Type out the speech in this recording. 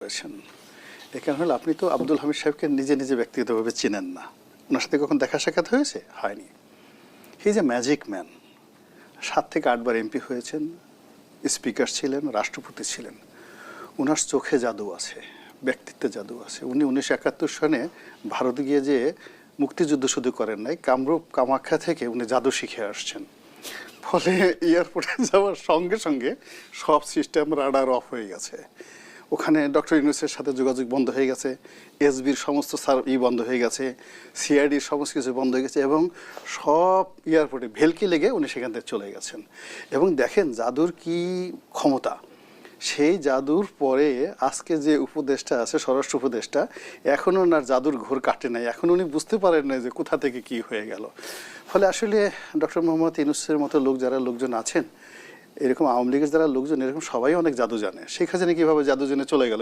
করেছেন। এ কারণে হলো আপনি তো আব্দুল হামিদ সাহেবকে নিজে নিজে ব্যক্তিগতভাবে চিনেন না। ওনার সাথে কখন দেখা সাক্ষাৎ হয়েছে? হয়নি। He is a magic man সাত থেকে আটবার এমপি হয়েছেন স্পিকার ছিলেন, রাষ্ট্রপতি ছিলেন। ওনার চোখে জাদু আছে, ব্যক্তিত্বে জাদু আছে। উনি উনিশশো একাত্তর সনে ভারতে গিয়ে যে মুক্তিযুদ্ধ শুধু করেন নাই, কামরূপ, কামাখ্যা থেকে উনি জাদু শিখে আসছেন। ফলে এয়ারপোর্টে যাওয়ার সঙ্গে সঙ্গে সব সিস্টেম রাডার অফ হয়ে গেছে। ওখানে ডক্টর ইউনুসের সাথে যোগাযোগ বন্ধ হয়ে গেছে, এসবির সমস্ত ই বন্ধ হয়ে গেছে, সিআইডির সমস্ত কিছু বন্ধ হয়ে গেছে এবং সব এয়ারপোর্টে ভেলকি লেগে উনি সেখান থেকে চলে গেছেন। এবং দেখেন জাদুর কি ক্ষমতা। সেই জাদুর পরে আজকে যে উপদেশটা আছে, স্বরাষ্ট্র উপদেশটা এখনও ওনার জাদুর ঘোর কাটে নাই। এখন উনি বুঝতে পারেন না যে কোথা থেকে কি হয়ে গেল। ফলে আসলে ডক্টর মোহাম্মদ ইনুসের মতো লোক, যারা লোকজন আছেন এরকম আওয়ামী লীগের যারা লোকজন, এরকম সবাই অনেক জাদু জানে। শেখ হাসিনা কীভাবে জাদু জেনে চলে গেল